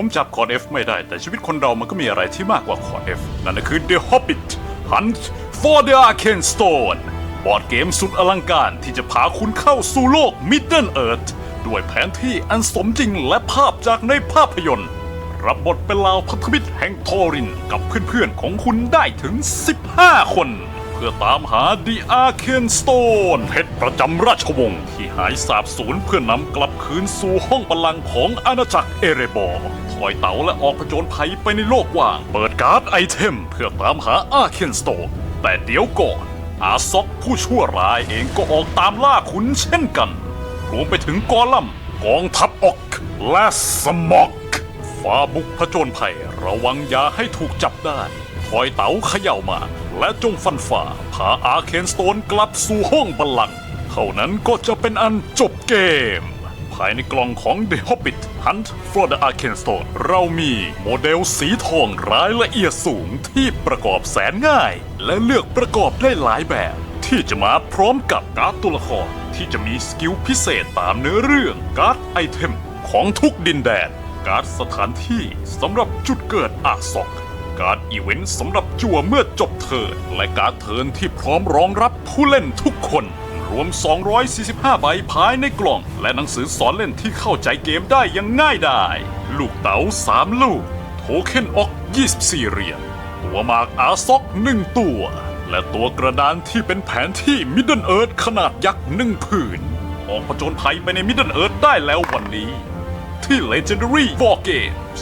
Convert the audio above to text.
ผมจับคอร์ด F ไม่ได้ แต่ชีวิตคนเรามันก็มีอะไรที่มากกว่าคอร์ด F นั่นก็คือ The Hobbit Hunt for the Arcane Stone บอร์ดเกมสุดอลังการที่จะพาคุณเข้าสู่โลก Middle Earth ด้วยแผนที่อันสมจริงและภาพจากในภาพยนตร์ รับบทเป็นลาวพันธมิตรแห่งทอรินกับเพื่อนๆของคุณได้ถึง 15 คน พื่อตามหา The Arcane Stone เพชรประจำราชวงศ์ที่หายสาบสูญเพื่อนำกลับคืนสู่ห้องบัลลังก์ของอาณาจักรเอเรบอร์ถอยเต๋าและออกผจญภัยไปในโลกว่าง เปิดการ์ดไอเทม เพื่อตามหา Arcane Stone แต่เดี๋ยวก่อนอาซอกผู้ชั่วร้ายเองก็ออกตามล่าคุณเช่นกัน รวมไปถึงกอลัมกองทัพออกและสมอกฟ้าบุกผจญภัยระวังอย่าให้ถูกจับได้ คอยเต๋าเขย่ามา และจงฟันฝ่าพาอาเคนสโตนกลับสู่ห้องบัลลังก์เท่านั้นก็จะเป็นอันจบเกม ภายในกล่องของ The Hobbit Hunt for the Arcane Stone เรามีโมเดลสีทองรายละเอียดสูงที่ประกอบแสนง่าย และเลือกประกอบได้หลายแบบ ที่จะมาพร้อมกับการ์ดตัวละครที่จะมีสกิลพิเศษตามเนื้อเรื่องการ์ดไอเทมของทุกดินแดน การ์ดสถานที่สำหรับจุดเกิดอาซอก การ์ดอีเวนต์สำหรับจั่วเมื่อจบเทิร์นและการ์ดเทิร์นที่พร้อมรองรับผู้เล่นทุกคน รวม 245 ใบภายในกล่อง และหนังสือสอนเล่นที่เข้าใจเกมได้อย่างง่ายดายลูกเต๋า3 ลูก โทเค็นออก 24 เหรียญตัวหมากอาซอก 1 ตัว และตัวกระดานที่เป็นแผนที่ Middle Earth ขนาดยักษ์หนึ่งผืน ออกผจญภัยไปใน Middle Earth ได้แล้ววันนี้ ที่ Legendary War Games